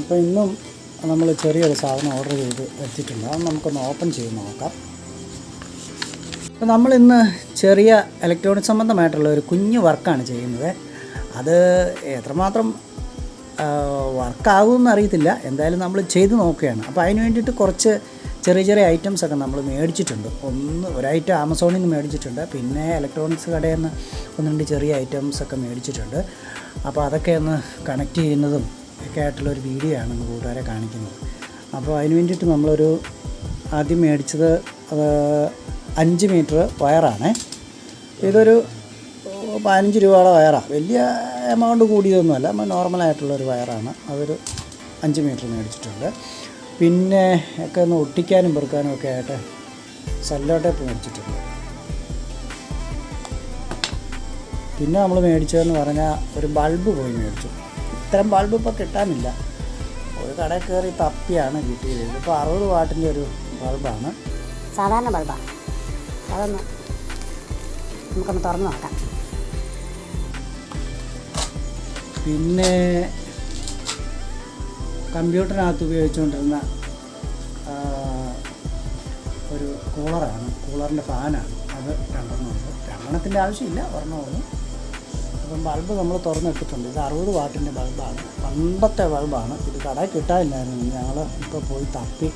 അപ്പോൾ ഇന്നും നമ്മൾ ചെറിയൊരു സാധനം ഓർഡർ ചെയ്ത് വെച്ചിട്ടുണ്ട്. അത് നമുക്കൊന്ന് ഓപ്പൺ ചെയ്ത് നോക്കാം. അപ്പോൾ നമ്മളിന്ന് ചെറിയ ഇലക്ട്രോണിക് സംബന്ധമായിട്ടുള്ള ഒരു കുഞ്ഞു വർക്കാണ് ചെയ്യുന്നത്. അത് എത്രമാത്രം വർക്കാകുമെന്ന് അറിയത്തില്ല. എന്തായാലും നമ്മൾ ചെയ്ത് നോക്കുകയാണ്. അപ്പോൾ അതിന് വേണ്ടിയിട്ട് കുറച്ച് ചെറിയ ചെറിയ ഐറ്റംസ് ഒക്കെ നമ്മൾ മേടിച്ചിട്ടുണ്ട്. ഒന്ന് ഒരൈറ്റം ആമസോണിൽ നിന്ന് മേടിച്ചിട്ടുണ്ട്. പിന്നെ ഇലക്ട്രോണിക്സ് കടയിൽ നിന്ന് ഒന്ന് രണ്ട് ചെറിയ ഐറ്റംസ് ഒക്കെ മേടിച്ചിട്ടുണ്ട്. അപ്പോൾ അതൊക്കെ ഒന്ന് കണക്ട് ചെയ്യുന്നതും ഒക്കെ ആയിട്ടുള്ളൊരു വീഡിയോ ആണ് ഇന്ന് കൂട്ടുകാരെ കാണിക്കുന്നത്. അപ്പോൾ അതിന് വേണ്ടിയിട്ട് നമ്മളൊരു ആദ്യം മേടിച്ചത് അഞ്ച് മീറ്റർ വയറാണ്. ഇതൊരു പതിനഞ്ച് രൂപയുടെ വയറാണ് വലിയ എമൗണ്ട് കൂടിയതൊന്നുമല്ല നമ്മൾ നോർമലായിട്ടുള്ളൊരു വയറാണ്. അതൊരു അഞ്ച് മീറ്റർ മേടിച്ചിട്ടുണ്ട്. പിന്നെ ഒക്കെ ഒന്ന് ഒട്ടിക്കാനും പെറുക്കാനും ഒക്കെ ആയിട്ട് സെല്ലോ മേടിച്ചിട്ടുണ്ട്. പിന്നെ നമ്മൾ മേടിച്ചതെന്ന് പറഞ്ഞാൽ ഒരു ബൾബ് പോയി മേടിച്ചു. ഇത്തരം ബൾബ് ഇപ്പോൾ കിട്ടാനില്ല. ഒരു കടയിൽ കയറി തപ്പിയാണ് കിട്ടിയത്. ഇതിപ്പോൾ അറുപത് വാട്ടിന്റെ ഒരു ബൾബാണ് സാധാരണ ബൾബാണ് അതൊന്ന് നമുക്കൊന്ന് തുറന്ന് നോക്കാം. പിന്നെ കമ്പ്യൂട്ടറിനകത്ത് ഉപയോഗിച്ചുകൊണ്ടിരുന്ന ഒരു കൂളറാണ് കൂളറിന്റെ ഫാനാണ് അത് രണ്ടെണ്ണമുണ്ട് രണ്ടെണ്ണത്തിന്റെ ആവശ്യമില്ല. ഒരെണ്ണമുള്ളൂ അപ്പം ബൾബ് നമ്മൾ തുറന്നിട്ടിട്ടുണ്ട് ഇത് അറുപത് വാട്ടിന്റെ ബൾബാണ്. പണ്ടത്തെ ബൾബാണ്. ഇത് കടയിൽ കിട്ടാനില്ലായിരുന്നു. ഞങ്ങൾ ഇപ്പോൾ പോയി തപ്പി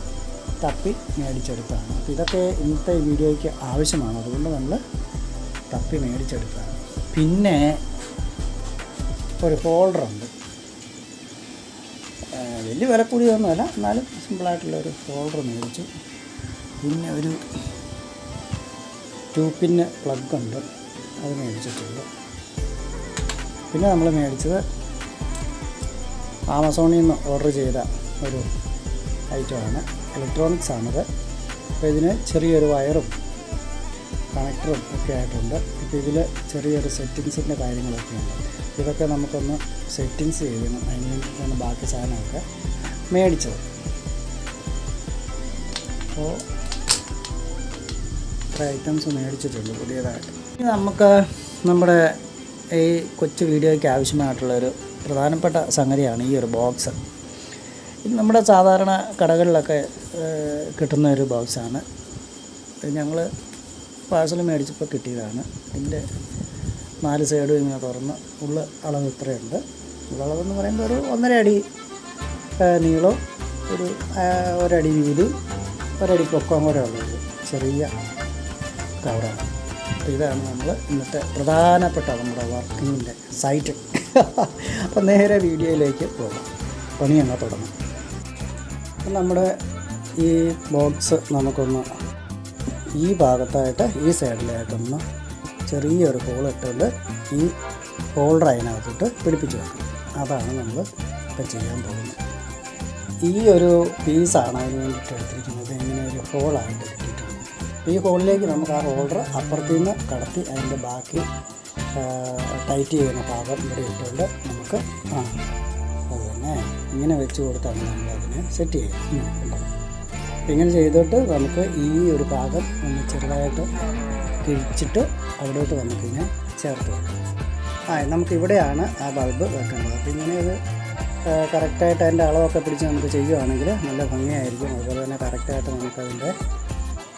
തപ്പി മേടിച്ചെടുത്താണ് അപ്പോൾ ഇതൊക്കെ ഇന്നത്തെ വീഡിയോയ്ക്ക് ആവശ്യമാണ്. അതുകൊണ്ട് നമ്മൾ തപ്പി മേടിച്ചെടുത്താണ് പിന്നെ ഒരു ഹോൾഡറുണ്ട് വലിയ വില കൂടിയതൊന്നുമല്ല. എന്നാലും സിമ്പിളായിട്ടുള്ള ഒരു ഹോൾഡർ മേടിച്ചു. പിന്നെ ഒരു ടൂ പ്ലഗ് ഉണ്ട്. അത് മേടിച്ചിട്ടുണ്ട്. പിന്നെ നമ്മൾ മേടിച്ചത് ആമസോണിൽ നിന്ന് ഓർഡർ ചെയ്ത ഒരു ഐറ്റമാണ്. ഇലക്ട്രോണിക്സ് ആണത്. അപ്പോൾ ഇതിന് ചെറിയൊരു വയറും കണക്ടറും ഒക്കെ ആയിട്ടുണ്ട്. ഇപ്പോൾ ഇതിൽ ചെറിയൊരു സെറ്റിങ്സിന്റെ കാര്യങ്ങളൊക്കെ ഉണ്ട് ഇതൊക്കെ നമുക്കൊന്ന് സെറ്റിങ്സ് ചെയ്യണം. അതിന് വേണ്ടിയിട്ടാണ് ബാക്കി സാധനമൊക്കെ മേടിച്ചത്. അപ്പോൾ ഐറ്റംസ് മേടിച്ചിട്ടുണ്ട് പുതിയതായിട്ട്. നമുക്ക് നമ്മുടെ ഈ കൊച്ചു വീഡിയോയ്ക്ക് ആവശ്യമായിട്ടുള്ളൊരു പ്രധാനപ്പെട്ട സംഗതിയാണ് ഈ ഒരു ബോക്സ്. ഇത് നമ്മുടെ സാധാരണ കടകളിലൊക്കെ കിട്ടുന്ന ഒരു ബോക്സാണ്. ഞങ്ങൾ പാഴ്സൽ മേടിച്ചപ്പോൾ കിട്ടിയതാണ്. ഇതിന്റെ നാല് സൈഡും ഇങ്ങനെ തുറന്ന് ഉള്ള അളവ് ഇത്രയുണ്ട്. ഉള്ളളവെന്ന് പറയുമ്പോൾ ഒരു ഒന്നര അടി നീളം ഒരു ഒരടി വീതി ഒരടി പൊക്കം കൂടെ ഉള്ളത് ചെറിയ കവറാണ്. അപ്പോൾ ഇതാണ് നമ്മൾ ഇന്നത്തെ പ്രധാനപ്പെട്ട നമ്മുടെ വർക്കിങ്ങിന്റെ സൈറ്റ്. അപ്പോൾ നേരെ വീഡിയോയിലേക്ക് പോകാം. പണി അങ്ങ് തുടങ്ങാം. അപ്പം നമ്മുടെ ഈ ബോക്സ് നമുക്കൊന്ന് ഈ ഭാഗത്തായിട്ട് ഈ സൈഡിലായിട്ടൊന്ന് ചെറിയൊരു ഹോൾ ഇട്ടുകൊണ്ട് ഈ ഹോൾഡർ അതിനകത്തോട്ട് പിടിപ്പിച്ച് വെക്കണം. അതാണ് നമ്മൾ ഇപ്പം ചെയ്യാൻ പോകുന്നത്. ഈ ഒരു പീസാണ് അതിന് വേണ്ടിയിട്ട് എടുത്തിരിക്കുന്നത്. ഇങ്ങനെ ഒരു ഹോളായിട്ട് ഈ ഹോളിലേക്ക് നമുക്ക് ആ ഹോൾഡർ അപ്പുറത്തു നിന്ന് കടത്തി അതിന്റെ ബാക്കി ടൈറ്റ് ചെയ്യുന്ന ഭാഗം ഇവിടെ ഇട്ടുകൊണ്ട് നമുക്ക് അത് ഇങ്ങനെ വെച്ച് കൊടുത്താണ് നമ്മൾ അതിനെ സെറ്റ് ചെയ്യുക ഇങ്ങനെ ചെയ്തിട്ട് നമുക്ക് ഈ ഒരു ഭാഗം ഒന്ന് ചെറുതായിട്ട് കിഴിച്ചിട്ട് അവിടോട്ട് നമുക്കിങ്ങനെ ചേർത്ത് വെക്കാം ആ നമുക്കിവിടെയാണ് ആ ബൾബ് വെക്കേണ്ടത്. അപ്പോൾ ഇങ്ങനെ ഇത് കറക്റ്റായിട്ട് അതിന്റെ അളവൊക്കെ പിടിച്ച് നമുക്ക് ചെയ്യുവാണെങ്കിൽ നല്ല ഭംഗിയായിരിക്കും. അതുപോലെ തന്നെ കറക്റ്റായിട്ട് നമുക്കതിന്റെ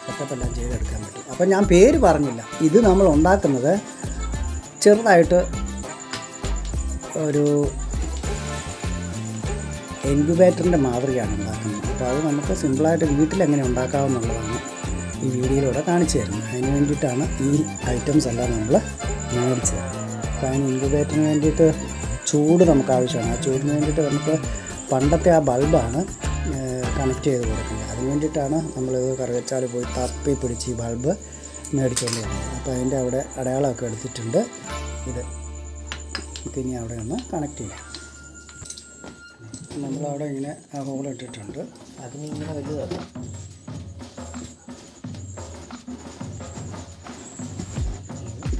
സെറ്റപ്പ് എല്ലാം ചെയ്തെടുക്കാൻ പറ്റും. അപ്പോൾ ഞാൻ പേര് പറഞ്ഞില്ല. ഇത് നമ്മൾ ഉണ്ടാക്കുന്നത് ചെറുതായിട്ട് ഒരു ഇൻക്യുബേറ്ററിന്റെ മാതൃകയാണ് ഉണ്ടാക്കുന്നത്. അപ്പോൾ അത് നമുക്ക് സിമ്പിളായിട്ട് വീട്ടിൽ എങ്ങനെ ഉണ്ടാക്കാമെന്നുള്ളതാണ് ഈ വീഡിയോയിലൂടെ കാണിച്ചു തരുന്നത്. അതിന് വേണ്ടിയിട്ടാണ് ഈ ഐറ്റംസ് എല്ലാം നമ്മൾ മേടിച്ചത്. അപ്പോൾ അതിന് ഇൻക്യുബേറ്ററിന് വേണ്ടിയിട്ട് ചൂട് നമുക്ക് ആവശ്യമാണ്. ആ ചൂടിന് വേണ്ടിയിട്ട് നമുക്ക് പണ്ടത്തെ ആ ബൾബാണ് കണക്ട് ചെയ്ത് കൊടുക്കുന്നത്. അതിന് വേണ്ടിയിട്ടാണ് നമ്മളിത് കറുകച്ചാൽ പോയി തപ്പി പിടിച്ച് ഈ ബൾബ് മേടിച്ചുകൊണ്ട് വന്നത് അപ്പോൾ അതിന്റെ അവിടെ അടയാളമൊക്കെ എടുത്തിട്ടുണ്ട്. ഇത് നമുക്കിനി അവിടെ ഒന്ന് കണക്ട് ചെയ്യാം. നമ്മളവിടെ ഇങ്ങനെ ആ ഹോൾ ഇട്ടിട്ടുണ്ട്. അതിന് ഇങ്ങനെ വലുതാണ്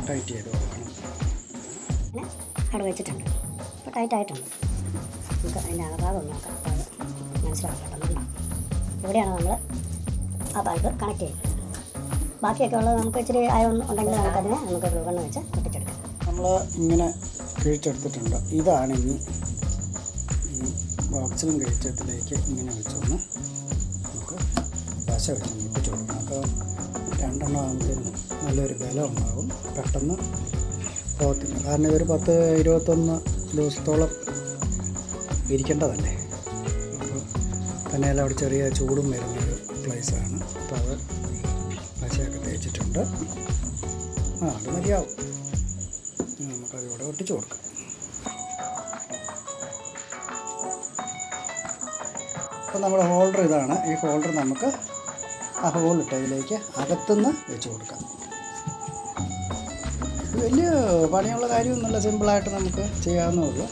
ടൈറ്റ് ചെയ്ത് കൊടുക്കണം. അവിടെ വെച്ചിട്ടുണ്ട്. അപ്പോൾ ടൈറ്റ് ആയിട്ടുണ്ട് നമുക്ക് അതിന്റെ അളഭാഗം നോക്കാം അപ്പോൾ അത് മനസ്സിലാക്കട്ടെ നമുക്ക് ഇവിടെയാണ് നമ്മൾ ആ ബൾബ് കണക്ട് ചെയ്യുന്നത്. ബാക്കിയൊക്കെ ഉള്ളത് നമുക്ക് ഇച്ചിരി അയം ഉണ്ടെങ്കിൽ നമുക്കതിനെ നമുക്ക് ഗ്ലൂഗണ്ണ് വെച്ച് പൊട്ടിച്ചെടുക്കാം നമ്മൾ ഇങ്ങനെ കിഴിച്ചെടുത്തിട്ടുണ്ട്. ഇതാണ് ഇനി ഈ ബോക്സിലും കിഴിച്ചെടുത്തിലേക്ക് ഇങ്ങനെ വെച്ചൊന്ന് നമുക്ക് പശ വെച്ച് മുട്ടിച്ച് കൊടുക്കണം അപ്പോൾ രണ്ടെണ്ണം ആകുമ്പോഴത്തേനും നല്ലൊരു ബലം ഉണ്ടാകും പെട്ടെന്ന് പോകത്തില്ല. കാരണം ഇതൊരു പത്ത് ഇരുപത്തൊന്ന് ദിവസത്തോളം ഇരിക്കേണ്ടതല്ലേ? തന്നെയല്ല അവിടെ ചെറിയ ചൂടും വരുന്ന വരുന്നൊരു പ്ലേസാണ് അപ്പോൾ അത് പശയൊക്കെ തേച്ചിട്ടുണ്ട്. ആ അത് മതിയാവും. നമുക്കതിവിടെ ഒട്ടിച്ചു കൊടുക്കാം. അപ്പോൾ നമ്മുടെ ഹോൾഡർ ഇതാണ്. ഈ ഹോൾഡർ നമുക്ക് ആ ഹോളിട്ട് അതിലേക്ക് അകത്തുനിന്ന് വെച്ച് കൊടുക്കാം. വലിയ പണിയുള്ള കാര്യമൊന്നുമില്ല. സിമ്പിളായിട്ട് നമുക്ക് ചെയ്യാവുന്നേ ഉള്ളൂ.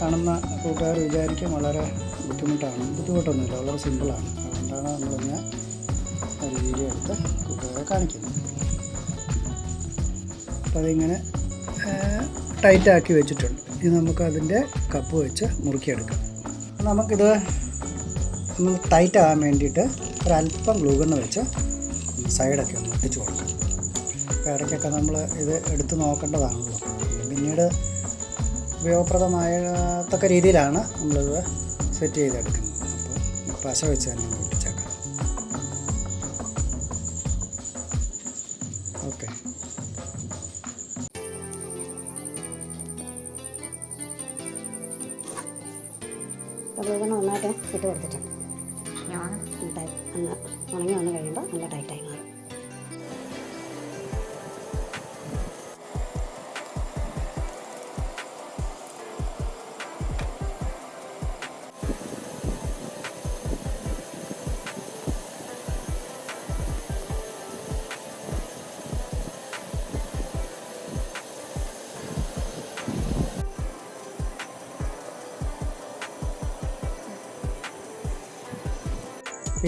കാണുന്ന കൂട്ടുകാർ വിചാരിക്കും വളരെ ബുദ്ധിമുട്ടാണ്. ബുദ്ധിമുട്ടൊന്നുമില്ല. വളരെ സിമ്പിളാണ്. അതുകൊണ്ടാണ് നമ്മളിങ്ങനെ ഒരു വീഡിയോ എടുത്ത് കൂട്ടുകാരെ കാണിക്കുന്നത്. അപ്പോൾ അതിങ്ങനെ ടൈറ്റാക്കി വെച്ചിട്ടുണ്ട്. ഇനി നമുക്കതിന്റെ കപ്പ് വെച്ച് മുറുക്കിയെടുക്കാം. നമുക്കിത് ഒന്ന് ടൈറ്റ് ആകാൻ വേണ്ടിയിട്ട് ഒരല്പം ഗ്ലൂഗണ്ണ് വെച്ച് സൈഡൊക്കെ ഒന്ന് ഒട്ടിച്ച് കൊടുക്കാം. ഇടയ്ക്കൊക്കെ നമ്മൾ ഇത് എടുത്ത് നോക്കേണ്ടതാണല്ലോ. പിന്നീട് ഉപയോഗപ്രദമായത്തക്ക രീതിയിലാണ് നമ്മളിത് സെറ്റ് ചെയ്തെടുക്കുന്നത് അപ്പോൾ പശ വെച്ച് തന്നെ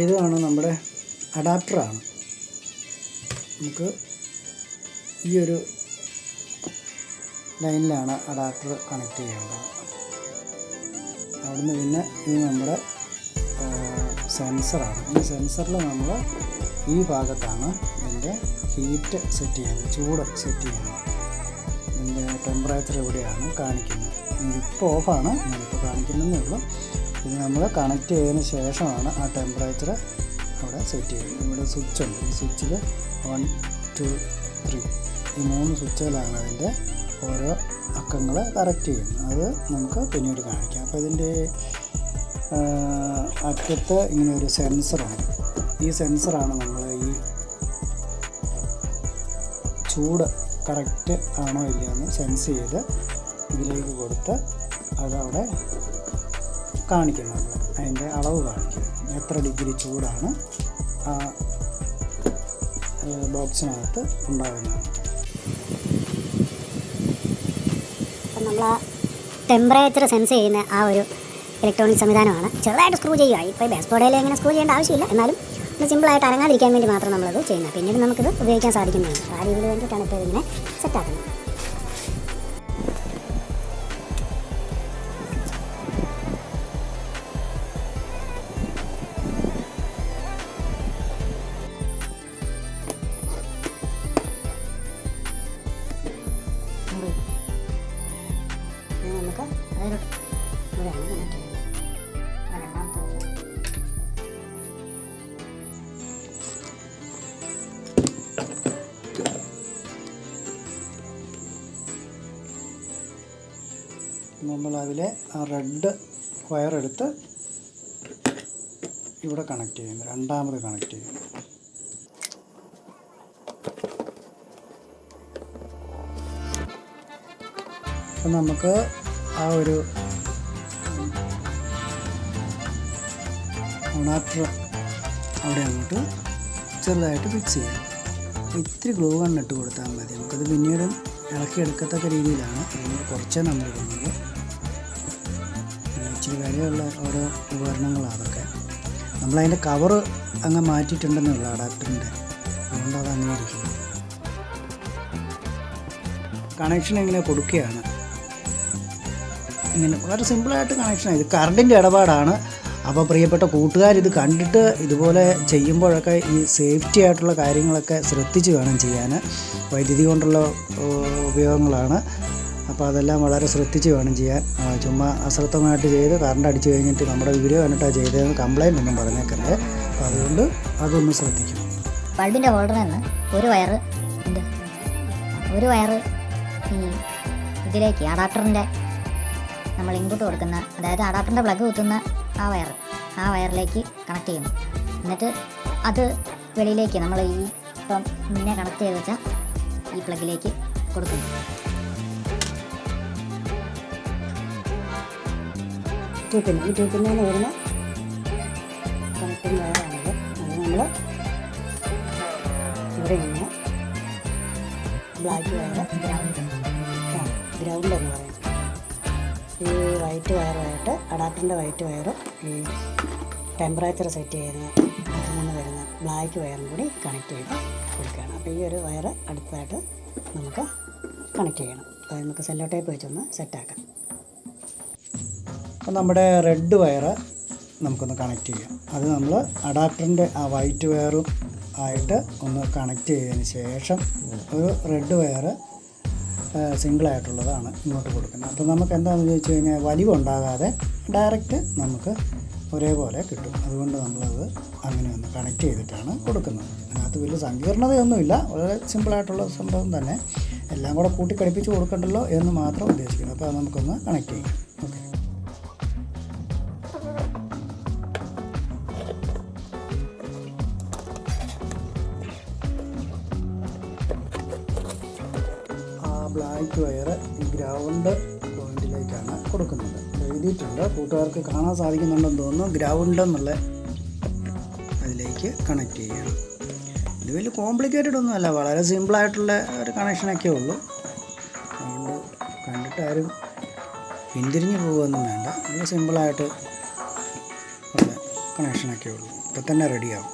ഇതാണ് നമ്മുടെ അഡാപ്റ്ററാണ്. നമുക്ക് ഈ ഒരു ലൈനിലാണ് അഡാപ്റ്റർ കണക്ട് ചെയ്യേണ്ടത്. അവിടുന്ന് പിന്നെ ഇത് നമ്മുടെ സെൻസറാണ്. ഈ സെൻസറിൽ നമ്മൾ ഈ ഭാഗത്താണ് ഇതിന്റെ ഹീറ്റ് സെറ്റ് ചെയ്യുന്നത് ചൂട് സെറ്റ് ചെയ്യുന്നത്. ഇതിന്റെ ടെമ്പറേച്ചർ എവിടെയാണ് കാണിക്കുന്നത്. ഇതിപ്പോൾ ഓഫാണ് ഞാനിപ്പോൾ കാണിക്കുന്നതേ ഉള്ളൂ. ഇത് നമ്മൾ കണക്ട് ചെയ്തതിന് ശേഷമാണ് ആ ടെമ്പറേച്ചർ അവിടെ സെറ്റ് ചെയ്യുന്നത്. ഇവിടെ സ്വിച്ച് ഉണ്ട്. ഈ സ്വിച്ചിൽ വൺ ടു ത്രീ ഈ മൂന്ന് സ്വിച്ചുകളാണ് അതിന്റെ ഓരോ അക്കങ്ങൾ കറക്റ്റ് ചെയ്യുന്നത്. അത് നമുക്ക് പിന്നീട് കാണിക്കാം. അപ്പോൾ ഇതിന്റെ അറ്റത്ത് ഇങ്ങനെ ഒരു സെൻസറാണ് ഈ സെൻസറാണ് നമ്മൾ ഈ ചൂട് കറക്റ്റ് ആണോ ഇല്ലയോ എന്ന് സെൻസ് ചെയ്ത് ഇതിലേക്ക് കൊടുത്ത് അതവിടെ കാണിക്കും നമ്മൾ അതിന്റെ അളവ് കാണിക്കും എത്ര ഡിഗ്രി ചൂടാണ് ആ ബോക്സിനകത്ത് ഉണ്ടാകുന്നത്. നമ്മൾ ആ ടെമ്പറേച്ചർ സെൻസ് ചെയ്യുന്ന ആ ഒരു ഇലക്ട്രോണിക് സംവിധാനമാണ്. ചെറുതായിട്ട് സ്ക്രൂ ചെയ്യുക. ഇപ്പോൾ ബേസ് ബോർഡിൽ എങ്ങനെ സ്ക്രൂ ചെയ്യേണ്ട ആവശ്യമില്ല. എന്നാലും ഒന്ന് സിമ്പിളായിട്ട് അനങ്ങാതിരിക്കാൻ വേണ്ടി മാത്രം നമ്മളത് ചെയ്യുന്നത്. പിന്നീട് നമുക്കിത് ഉപയോഗിക്കാൻ സാധിക്കുന്നതാണ്. ആ രീതിയിൽ വേണ്ടിയിട്ടാണ് ഇപ്പോൾ ഇതിങ്ങനെ സെറ്റാക്കുന്നത് അതായത് ഇവിടെയാണ് കണക്ട് ചെയ്യുന്നത് നമ്മൾ അതിലെ ആ റെഡ് വയർ എടുത്ത് ഇവിടെ കണക്ട് ചെയ്യുന്നു. രണ്ടാമത് കണക്ട് ചെയ്യുന്നു. അപ്പം നമുക്ക് ആ ഒരു ഒണാറ്റർ അവിടെ അങ്ങോട്ട് ചെറുതായിട്ട് ഫിക്സ് ചെയ്യാം. ഇത്തിരി ഗ്ലൂ കണ്ണിട്ട് കൊടുത്താൽ മതി. നമുക്കത് പിന്നീട് ഇളക്കിയെടുക്കത്തക്ക രീതിയിലാണ്. അതുകൊണ്ട് കുറച്ചേ നമ്മൾ ഇടുന്നത് ഇച്ചിരി വിലയുള്ള ഓരോ ഉപകരണങ്ങളാണ് അതൊക്കെ. നമ്മളതിന്റെ കവറ് അങ്ങ് മാറ്റിയിട്ടുണ്ടെന്നുള്ള അഡാപ്റ്ററിന്റെ അതുകൊണ്ട് അത് അങ്ങനെ ഇരിക്കുന്നു. കണക്ഷൻ എങ്ങനെ കൊടുക്കുകയാണ്. ഇങ്ങനെ വളരെ സിമ്പിളായിട്ട് കണക്ഷനാണ് ഇത് കറണ്ടിന്റെ ഇടപാടാണ്. അപ്പോൾ പ്രിയപ്പെട്ട കൂട്ടുകാർ ഇത് കണ്ടിട്ട് ഇതുപോലെ ചെയ്യുമ്പോഴൊക്കെ ഈ സേഫ്റ്റി ആയിട്ടുള്ള കാര്യങ്ങളൊക്കെ ശ്രദ്ധിച്ച് വേണം ചെയ്യാൻ. വൈദ്യുതി കൊണ്ടുള്ള ഉപയോഗങ്ങളാണ്. അപ്പോൾ അതെല്ലാം വളരെ ശ്രദ്ധിച്ച് വേണം ചെയ്യാൻ. ചുമ്മാ അശ്രദ്ധമായിട്ട് ചെയ്ത് കറണ്ട് അടിച്ചു കഴിഞ്ഞിട്ട് നമ്മുടെ വീഡിയോ കണ്ടിട്ടാണ് ചെയ്തതെന്ന് കംപ്ലൈന്റ് ഒന്നും പറഞ്ഞേക്കരുത്. അപ്പോൾ അതുകൊണ്ട് അതൊന്ന് ശ്രദ്ധിക്കണം. ബൾബിന്റെ ഹോൾഡറിൽ നിന്ന് ഒരു വയറ് ഒരു വയറ് ഇതിലേക്ക് അഡാപ്റ്ററിന്റെ നമ്മൾ ഇൻപുട്ട് കൊടുക്കുന്ന അതായത് അഡാപ്റ്ററിന്റെ പ്ലഗ് കുത്തുന്ന ആ വയർ ആ വയറിലേക്ക് കണക്ട് ചെയ്യുന്നു. എന്നിട്ട് അത് വെളിയിലേക്ക് നമ്മൾ ഈ ഇപ്പം മുന്നേ കണക്ട് ചെയ്ത് വെച്ചാൽ ഈ പ്ലഗിലേക്ക് കൊടുക്കുന്നു. ട്യൂപ്പിൽ ഈ ട്യൂപ്പിൽ നിന്ന് വരുന്ന കണക്റ്റിംഗ് വയറാണിത് അത് നമ്മൾ ഇവിടെ നിന്ന് ബ്ലാക്ക് വയർ ഗ്രൗണ്ട് ഗ്രൗണ്ട് എന്ന് പറയും. ഈ വൈറ്റ് വയറുമായിട്ട് അഡാപ്റ്ററിന്റെ വൈറ്റ് വയറും ഈ ടെമ്പറേച്ചർ സെറ്റ് ചെയ്യുന്ന അതിൽ നിന്ന് വരുന്ന ബ്ലാക്ക് വയറും കൂടി കണക്ട് ചെയ്ത് കൊടുക്കുകയാണ്. അപ്പോൾ ഈ ഒരു വയർ അടുത്തായിട്ട് നമുക്ക് കണക്ട് ചെയ്യണം. അതായത് നമുക്ക് സെല്ലോ ടേപ്പ് വെച്ചൊന്ന് സെറ്റാക്കാം അപ്പോൾ നമ്മുടെ റെഡ് വയറ് നമുക്കൊന്ന് കണക്ട് ചെയ്യാം. അത് നമ്മൾ അഡാപ്റ്ററിന്റെ ആ വൈറ്റ് വയറും ആയിട്ട് ഒന്ന് കണക്ട് ചെയ്തതിന് ശേഷം ഒരു റെഡ് വയറ് സിംഗിളായിട്ടുള്ളതാണ് ഇങ്ങോട്ട് കൊടുക്കുന്നത്. അപ്പോൾ നമുക്ക് എന്താണെന്ന് ചോദിച്ചു കഴിഞ്ഞാൽ വലിവുണ്ടാകാതെ ഡയറക്റ്റ് നമുക്ക് ഒരേപോലെ കിട്ടും. അതുകൊണ്ട് നമ്മളത് അങ്ങനെ ഒന്ന് കണക്ട് ചെയ്തിട്ടാണ് കൊടുക്കുന്നത്. അതിനകത്ത് വലിയ സങ്കീർണതയൊന്നുമില്ല. വളരെ സിമ്പിളായിട്ടുള്ള സംഭവം തന്നെ. എല്ലാം കൂടെ കൂട്ടിക്കടിപ്പിച്ച് കൊടുക്കണ്ടല്ലോ എന്ന് മാത്രം ഉദ്ദേശിക്കുന്നു. അപ്പോൾ അത് നമുക്കൊന്ന് കണക്ട് ചെയ്യാം. ഓക്കെ. കൂട്ടുകാർക്ക് കാണാൻ സാധിക്കുന്നുണ്ടെന്ന് തോന്നുന്നു. ഗ്രൗണ്ട് എന്നുള്ള അതിലേക്ക് കണക്ട് ചെയ്യണം ഇത് വലിയ കോംപ്ലിക്കേറ്റഡ് ഒന്നുമല്ല വളരെ സിമ്പിളായിട്ടുള്ള ഒരു കണക്ഷനൊക്കെ ഉള്ളൂ. അതുകൊണ്ട് കണ്ടിട്ട് ആരും പിന്തിരിഞ്ഞ് പോകുമെന്നും വേണ്ട. നല്ല സിമ്പിളായിട്ട് ഉള്ള കണക്ഷനൊക്കെ ഉള്ളൂ. ഇപ്പം തന്നെ റെഡിയാവും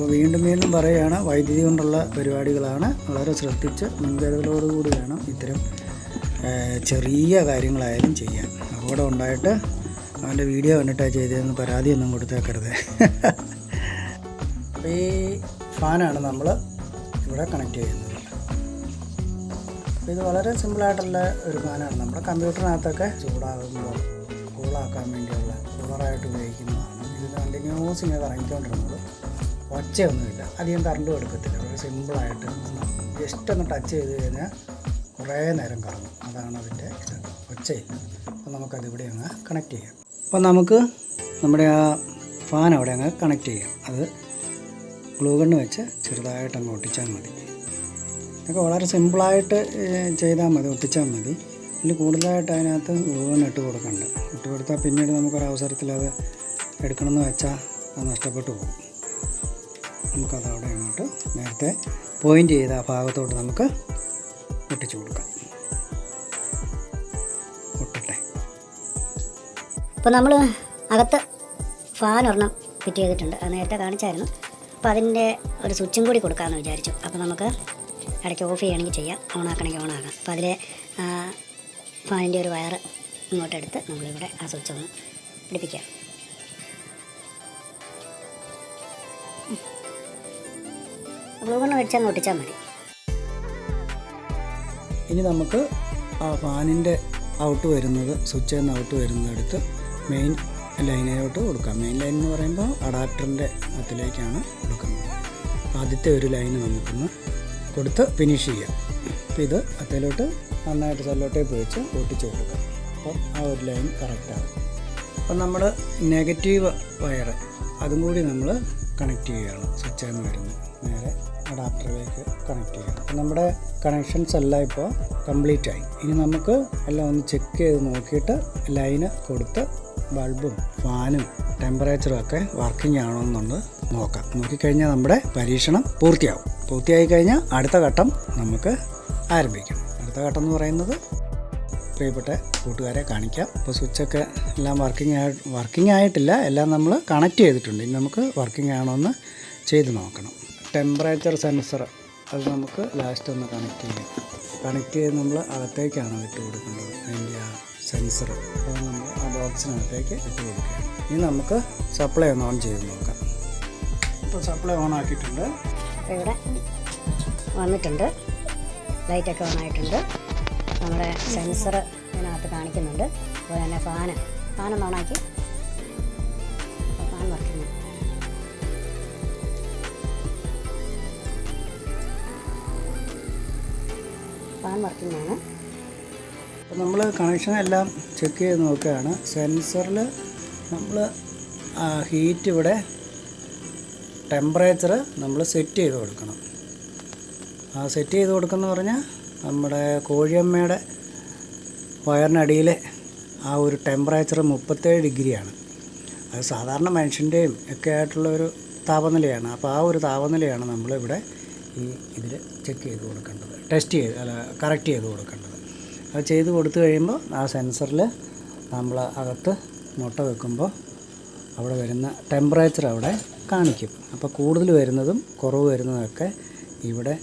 ഇപ്പോൾ വീണ്ടും വീണ്ടും പറയുകയാണ് വൈദ്യുതി കൊണ്ടുള്ള പരിപാടികളാണ് വളരെ ശ്രദ്ധിച്ച് മുൻകരുതലോടുകൂടി വേണം ഇത്തരം ചെറിയ കാര്യങ്ങളായാലും ചെയ്യാൻ. അപകടം ഉണ്ടായിട്ട് അവന്റെ വീഡിയോ കണ്ടിട്ടാണ് ചെയ്തതെന്ന് പരാതിയൊന്നും കൊടുത്തേക്കരുത്. അപ്പോൾ ഈ ഫാനാണ് നമ്മൾ ഇവിടെ കണക്ട് ചെയ്യുന്നത്. അപ്പോൾ ഇത് വളരെ സിമ്പിളായിട്ടുള്ള ഒരു ഫാനാണ്. നമ്മുടെ കമ്പ്യൂട്ടറിനകത്തൊക്കെ ചൂടാകുമ്പോൾ കൂളാക്കാൻ വേണ്ടിയുള്ള കൂളറായിട്ട് ഉപയോഗിക്കുന്നതാണ്. ഇത് കണ്ടിന്യൂസ് ഇങ്ങനെ കറങ്ങിക്കൊണ്ടിരുന്നത്. ഒച്ചയൊന്നുമില്ല അധികം കറണ്ടും എടുക്കത്തില്ല വളരെ സിമ്പിളായിട്ട് ജസ്റ്റ് ഒന്ന് ടച്ച് ചെയ്ത് കഴിഞ്ഞാൽ കുറേ നേരം കറങ്ങും. അതാണ് അതിന്റെ ഇത് ഒച്ചയില്ല അപ്പോൾ നമുക്കതിവിടെ അങ്ങ് കണക്ട് ചെയ്യാം. അപ്പോൾ നമുക്ക് നമ്മുടെ ആ ഫാൻ അവിടെ അങ്ങ് കണക്ട് ചെയ്യാം. അത് ഗ്ലൂ ഗണ്ണ് വെച്ച് ചെറുതായിട്ട് അങ്ങ് ഒട്ടിച്ചാൽ മതി. ഇതൊക്കെ വളരെ സിമ്പിളായിട്ട് ചെയ്താൽ മതി. ഒട്ടിച്ചാൽ മതി. ഇതിൽ കൂടുതലായിട്ട് അതിനകത്ത് ഗ്ലൂ ഗണ്ണ് ഇട്ട് കൊടുക്കണ്ട. ഇട്ട് കൊടുത്താൽ പിന്നീട് നമുക്കൊരവസരത്തിൽ അത് എടുക്കണമെന്ന് വെച്ചാൽ അത് നഷ്ടപ്പെട്ടു പോകും. നമുക്കത് അവിടെ അങ്ങോട്ട് നേരത്തെ പോയിന്റ് ചെയ്ത ആ ഭാഗത്തോട്ട് നമുക്ക് ഒട്ടിച്ചു കൊടുക്കാം. ഒട്ടട്ടെ. അപ്പോൾ നമ്മൾ അകത്ത് ഫാൻ ഒരെണ്ണം ഫിറ്റ് ചെയ്തിട്ടുണ്ട്. അത് നേരത്തെ കാണിച്ചായിരുന്നു. അപ്പോൾ അതിന്റെ ഒരു സ്വിച്ചും കൂടി കൊടുക്കാമെന്ന് വിചാരിച്ചു. അപ്പോൾ നമുക്ക് ഇടയ്ക്ക് ഓഫ് ചെയ്യണമെങ്കിൽ ചെയ്യാം. ഓൺ ആക്കണമെങ്കിൽ ഓൺ ആക്കാം. അപ്പോൾ അതിൽ ഫാനിന്റെ ഒരു വയർ ഇങ്ങോട്ടെടുത്ത് നമ്മളിവിടെ ആ സ്വിച്ച് ഒന്ന് പിടിപ്പിക്കാം. ഗ്ലൂ കൊണ്ട് വെച്ചങ്ങ് ഒട്ടിച്ചാൽ മതി. ഇനി നമുക്ക് ആ ഫാനിന്റെ ഔട്ട് വരുന്നത് സ്വിച്ചിൽ നിന്ന് ഔട്ട് വരുന്നിടത്ത് മെയിൻ ലൈനിലോട്ട് കൊടുക്കാം. മെയിൻ ലൈൻ എന്ന് പറയുമ്പോൾ അഡാപ്റ്ററിന്റെ അതിലേക്കാണ് കൊടുക്കുന്നത്. ആദ്യത്തെ ഒരു ലൈൻ നമുക്കൊന്ന് കൊടുത്ത് ഫിനിഷ് ചെയ്യാം. അപ്പോൾ ഇത് അത്തേലോട്ട് നന്നായിട്ട് സെല്ലോട്ടേ പോയിച്ച് ഒട്ടിച്ച് കൊടുക്കാം. അപ്പം ആ ഒരു ലൈൻ കറക്റ്റാകും അപ്പം നമ്മൾ നെഗറ്റീവ് വയർ അതും കൂടി നമ്മൾ കണക്ട് ചെയ്യുകയാണ് സ്വിച്ചിൽ നിന്ന് വരുന്നത്. നേരെ കണക്ട് അപ്പം നമ്മുടെ കണക്ഷൻസ് എല്ലാം ഇപ്പോൾ കംപ്ലീറ്റ് ആയി. ഇനി നമുക്ക് എല്ലാം ഒന്ന് ചെക്ക് ചെയ്ത് നോക്കിയിട്ട് ലൈന് കൊടുത്ത് ബൾബും ഫാനും ടെമ്പറേച്ചറും ഒക്കെ വർക്കിംഗ് ആണോ എന്നുള്ളത് നോക്കാം. നോക്കിക്കഴിഞ്ഞാൽ നമ്മുടെ പരീക്ഷണം പൂർത്തിയാവും. പൂർത്തിയായി കഴിഞ്ഞാൽ അടുത്ത ഘട്ടം നമുക്ക് ആരംഭിക്കാം. അടുത്ത ഘട്ടം എന്ന് പറയുന്നത് പ്രിയപ്പെട്ട കൂട്ടുകാരെ കാണിക്കാം. ഇപ്പോൾ സ്വിച്ചൊക്കെ എല്ലാം വർക്കിംഗ് ആയി വർക്കിംഗ് ആയിട്ടില്ല. എല്ലാം നമ്മൾ കണക്ട് ചെയ്തിട്ടുണ്ട്. ഇനി നമുക്ക് വർക്കിംഗ് ആണോ എന്ന് ചെയ്ത് നോക്കണം. ടെമ്പറേച്ചർ സെൻസർ അത് നമുക്ക് ലാസ്റ്റ് ഒന്ന് കണക്ട് ചെയ്യാം. കണക്ട് ചെയ്ത് നമ്മൾ അകത്തേക്കാണ് ഇട്ട് കൊടുക്കേണ്ടത്. അതിന്റെ ആ സെൻസർ അത് നമ്മൾ ആ ബോക്സിനകത്തേക്ക് ഇട്ട് കൊടുക്കുക ഇനി നമുക്ക് സപ്ലൈ ഒന്ന് ഓൺ ചെയ്ത് നോക്കാം. ഇപ്പോൾ സപ്ലൈ ഓൺ ആക്കിയിട്ടുണ്ട്. ഇവിടെ വന്നിട്ടുണ്ട്. ലൈറ്റൊക്കെ ഓൺ ആയിട്ടുണ്ട്. നമ്മുടെ സെൻസർ ഇതിനകത്ത് കാണിക്കുന്നുണ്ട്. അതുപോലെ തന്നെ ഫാന് ഫാനൊന്ന് ഓണാക്കി ഫാൻ വർക്കിംഗ് ആണ്. അപ്പോൾ നമ്മൾ കണക്ഷൻ എല്ലാം ചെക്ക് ചെയ്ത് നോക്കുകയാണ്. സെൻസറിൽ നമ്മൾ ഹീറ്റ് ഇവിടെ ടെമ്പറേച്ചർ നമ്മൾ സെറ്റ് ചെയ്ത് കൊടുക്കണം. ആ സെറ്റ് ചെയ്ത് കൊടുക്കുന്ന പറഞ്ഞാൽ നമ്മുടെ കോഴിയമ്മയുടെ വയറിനടിയിലെ ആ ഒരു ടെമ്പറേച്ചർ മുപ്പത്തേഴ് ഡിഗ്രിയാണ്. അത് സാധാരണ മനുഷ്യന്റെയും ഒക്കെ ആയിട്ടുള്ള ഒരു താപനിലയാണ്. അപ്പോൾ ആ ഒരു താപനിലയാണ് നമ്മളിവിടെ ഈ ഇതിൽ ചെക്ക് ചെയ്ത് കൊടുക്കേണ്ടത്. ടെസ്റ്റ് ചെയ്ത് അല്ല കറക്റ്റ് ചെയ്ത് കൊടുക്കേണ്ടത്. അത് ചെയ്ത് കൊടുത്തു കഴിയുമ്പോൾ ആ സെൻസറിൽ നമ്മൾ അകത്ത് മുട്ട വെക്കുമ്പോൾ അവിടെ വരുന്ന ടെമ്പറേച്ചർ അവിടെ കാണിക്കും. അപ്പോൾ കൂടുതൽ വരുന്നതും കുറവ് വരുന്നതൊക്കെ ഇവിടെ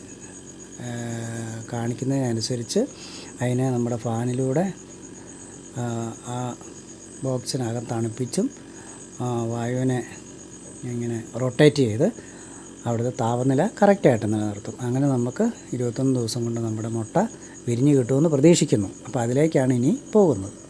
കാണിക്കുന്നതിനനുസരിച്ച് അതിനെ നമ്മുടെ ഫാനിലൂടെ ആ, ബോക്സിനകത്ത് ബോക്സിനകം തണുപ്പിച്ചും വായുവിനെ ഇങ്ങനെ റൊട്ടേറ്റ് ചെയ്ത് അവിടുത്തെ താപനില കറക്റ്റായിട്ട് നിലനിർത്തും. അങ്ങനെ നമുക്ക് ഇരുപത്തൊന്ന് ദിവസം കൊണ്ട് നമ്മുടെ മുട്ട വിരിഞ്ഞ് കിട്ടുമെന്ന് പ്രതീക്ഷിക്കുന്നു. അപ്പോൾ അതിലേക്കാണ് ഇനി പോകുന്നത്.